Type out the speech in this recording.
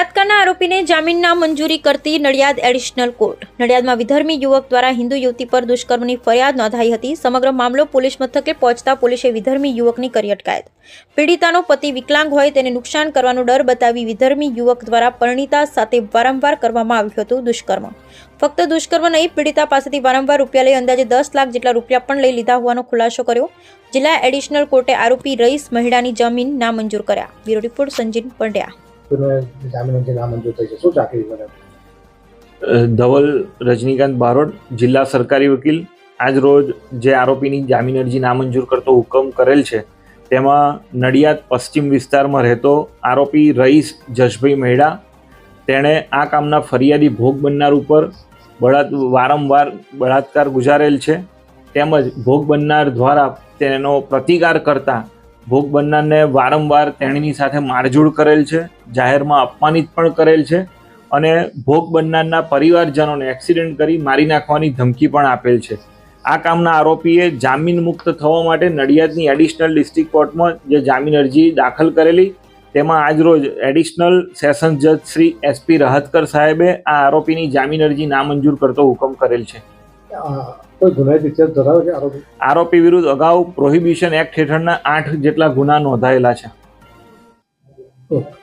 બળાત્કારના આરોપીને જામીનના મંજૂરી કરતી નડિયાદ એડિશનલ કોર્ટ. નડિયાદમાં વિધર્મી યુવક દ્વારા હિન્દુ યુવતી પર દુષ્કર્મની ફરિયાદ નોંધાઈ હતી. સમગ્ર મામલો પોલીસ મથકે પહોંચતા પોલીસે વિધર્મી યુવકની કરી અટકાયત. પીડિતાનો પતિ વિકલાંગ હોય તેને નુકસાન કરવાનો ડર બતાવી વિધર્મી યુવક દ્વારા પરિણીતા સાથે વારંવાર કરવામાં આવ્યું હતું દુષ્કર્મ. ફક્ત દુષ્કર્મ નહીં, પીડિતા પાસેથી વારંવાર રૂપિયા લઈ અંદાજે દસ લાખ જેટલા રૂપિયા પણ લઈ લીધા હોવાનો ખુલાસો કર્યો. જિલ્લા એડિશનલ કોર્ટે આરોપી રઈસ મહિડાની જામીન નામંજૂર કર્યા. Bureau report Sanjin Pandya. Dhaval Rajnikant Barot, જિલ્લા સરકારી વકીલ. આજ રોજ જે આરોપીની જામીન અરજી નામંજૂર કરતો હુકમ કરેલ છે, તેમાં નડિયાદ પશ્ચિમ વિસ્તારમાં રહેતો આરોપી રઈસ જશભાઈ મહેડા. તેણે આ કામના ફરિયાદી ભોગ બનનાર ઉપર બળાત, વારંવાર બળાત્કાર ગુજારેલ છે. તેમજ ભોગ બનનાર દ્વારા તેનો પ્રતિકાર કરતા ભોગ બનનારને વારંવાર તેણીની સાથે મારઝૂડ કરેલ છે, જાહેરમાં અપમાનિત પણ કરેલ છે અને ભોગ બનનારના પરિવારજનોને એક્સિડન્ટ કરી મારી નાખવાની ધમકી પણ આપેલ છે. આ કામના આરોપીએ જામીન મુક્ત થવા માટે નડિયાદની એડિશનલ ડિસ્ટ્રિક્ટ કોર્ટમાં જે જામીન અરજી દાખલ કરેલી, તેમાં આજરોજ એડિશનલ સેશન્સ જજ શ્રી એસપી રહતકર સાહેબે આ આરોપીની જામીન અરજી નામંજૂર કરતો હુકમ કરેલ છે. કોઈ ગુનાહિત ઇતિહાસ ધરાવે છે આરોપી? આરોપી વિરુદ્ધ અગાઉ પ્રોહિબિશન એક્ટ હેઠળના આઠ જેટલા ગુના નોંધાયેલા છે. ઓકે.